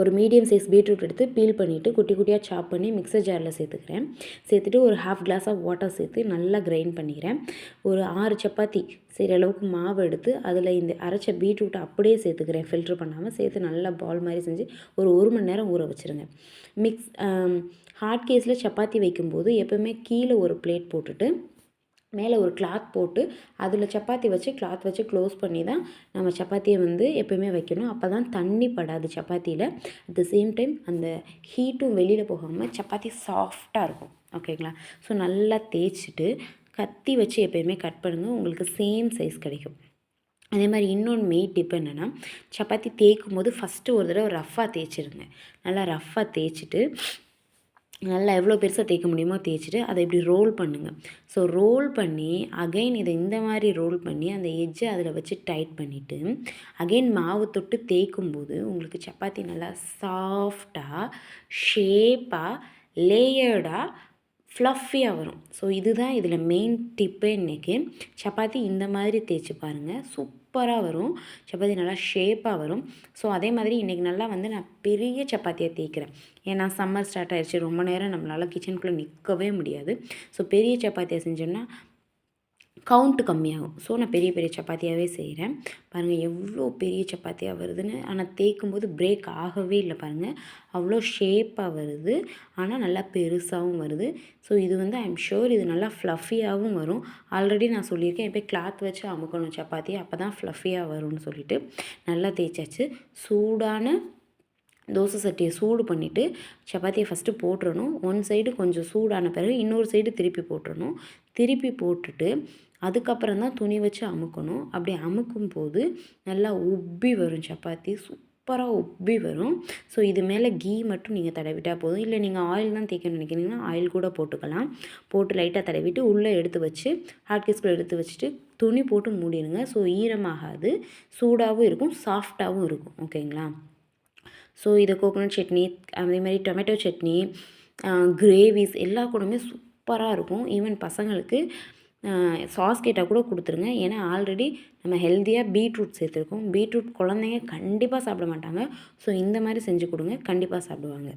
ஒரு medium size beetroot எடுத்து peel பண்ணிவிட்டு குட்டி குட்டியாக சாப் பண்ணி மிக்சர் ஜாரில் சேர்த்துக்கிறேன். சேர்த்துட்டு ஒரு ஹாஃப் கிளாஸ் ஆஃப் வாட்டர் சேர்த்து நல்லா கிரைண்ட் பண்ணிக்கிறேன். ஒரு ஆறு சப்பாத்தி செய்கிற அளவுக்கு மாவு எடுத்து அதில் இந்த அரைச்ச பீட்ரூட்டை அப்படியே சேர்த்துக்கிறேன். ஃபில்ட்ரு பண்ணாமல் சேர்த்து நல்லா பால் மாதிரி செஞ்சு ஒரு ஒரு மணி நேரம் ஊற வச்சுருங்க. மிக்ஸ் ஹாட் கேஸில் சப்பாத்தி வைக்கும்போது எப்போவுமே கீழே ஒரு பிளேட் போட்டுட்டு மேலே ஒரு கிளாத் போட்டு அதில் சப்பாத்தி வச்சு கிளாத் வச்சு க்ளோஸ் பண்ணி தான் நம்ம சப்பாத்தியை வந்து எப்போயுமே வைக்கணும். அப்போ தான் தண்ணி படாது சப்பாத்தியில். அட் த சேம் டைம் அந்த ஹீட்டும் வெளியில் போகாமல் சப்பாத்தி சாஃப்டாக இருக்கும். ஓகேங்களா ஸோ நல்லா தேய்ச்சிட்டு கத்தி வச்சு எப்போயுமே கட் பண்ணுங்கள் உங்களுக்கு சேம் சைஸ் கிடைக்கும். அதே மாதிரி இன்னொன்று மெயின் டிப் என்னென்னா சப்பாத்தி தேய்க்கும் போது ஃபஸ்ட்டு ஒரு தடவை ரஃப்பாக தேய்ச்சிருங்க. நல்லா ரஃப்பாக தேய்ச்சிட்டு நல்லா எவ்வளோ பெருசாக தேய்க்க முடியுமோ தேய்ச்சிட்டு அதை இப்படி ரோல் பண்ணுங்கள் ஸோ ரோல் பண்ணி அகைன் இதை இந்த மாதிரி ரோல் பண்ணி அந்த எஜ்ஜை அதில் வச்சு டைட் பண்ணிவிட்டு அகைன் மாவு தொட்டு தேய்க்கும் போது உங்களுக்கு சப்பாத்தி நல்லா சாஃப்டாக ஷேப்பாக லேயர்டாக ஃப்ளஃபியாக வரும். ஸோ இதுதான் இதில் மெயின் டிப்பு இன்றைக்கி சப்பாத்தி இந்த மாதிரி தேய்ச்சி பாருங்கள் சூப்பராக வரும். சப்பாத்தி நல்லா ஷேப்பாக வரும். ஸோ அதே மாதிரி இன்றைக்கி நல்லா வந்து நான் பெரிய சப்பாத்தியாக தேய்க்கிறேன். ஏன்னா சம்மர் ஸ்டார்ட் ஆகிடுச்சு ரொம்ப நேரம் நம்மளால் கிச்சனுக்குள்ளே நிற்கவே முடியாது. ஸோ பெரிய சப்பாத்தியாக செஞ்சோம்னா கவுண்ட்டு கம்மியாகும். ஸோ நான் பெரிய பெரிய சப்பாத்தியாகவே செய்கிறேன் பாருங்கள் எவ்வளோ பெரிய சப்பாத்தியாக வருதுன்னு. ஆனால் தேய்க்கும் போது பிரேக் ஆகவே இல்லை பாருங்கள் அவ்வளோ ஷேப்பாக வருது. ஆனால் நல்லா பெருசாகவும் வருது. ஸோ இது வந்து ஐ எம் ஷுர் இது நல்லா ஃப்ளஃபியாகவும் வரும். ஆல்ரெடி நான் சொல்லியிருக்கேன் எப்போ கிளாத் வச்சு அமுக்கணும் சப்பாத்தி. அப்போ தான் ஃப்ளஃபியாக வரும்னு சொல்லிட்டு நல்லா தேய்ச்சாச்சு. சூடான தோசை சட்டியை சூடு பண்ணிவிட்டு சப்பாத்தியை ஃபஸ்ட்டு போட்டுறணும். ஒன் சைடு கொஞ்சம் சூடான பிறகு இன்னொரு சைடு திருப்பி போட்டுறணும். திருப்பி போட்டுட்டு அதுக்கப்புறம் தான் துணி வச்சு அமுக்கணும். அப்படி அமுக்கும் போது நல்லா உப்பி வரும் சப்பாத்தி. சூப்பராக உப்பி வரும். ஸோ இது மேலே கீ மட்டும் நீங்கள் தடவிட்டால் போதும். இல்லை நீங்கள் ஆயில் தான் தேய்க்கணும்னு நினைக்கிறீங்கன்னா ஆயில் கூட போட்டுக்கலாம். போட்டு லைட்டாக தடவிட்டு உள்ளே எடுத்து வச்சு ஹாட் கேஸ்குள்ளே எடுத்து வச்சுட்டு துணி போட்டு மூடிடுங்க. ஸோ ஈரமாகாது. சூடாகவும் இருக்கும் சாஃப்டாகவும் இருக்கும். ஓகேங்களா ஸோ இது கோகோனட் சட்னி அதே மாதிரி டொமேட்டோ சட்னி கிரேவிஸ் எல்லா கூடமே சூப்பராக இருக்கும். ஈவன் பசங்களுக்கு சாஸ் கேட்டால் கூட கொடுத்துருங்க. ஏன்னா ஆல்ரெடி நம்ம ஹெல்த்தியாக பீட்ரூட் சேர்த்துருக்கோம். பீட்ரூட் குழந்தைங்க கண்டிப்பாக சாப்பிட மாட்டாங்க. ஸோ இந்த மாதிரி செஞ்சு கொடுங்க. கண்டிப்பாக சாப்பிடுவாங்க.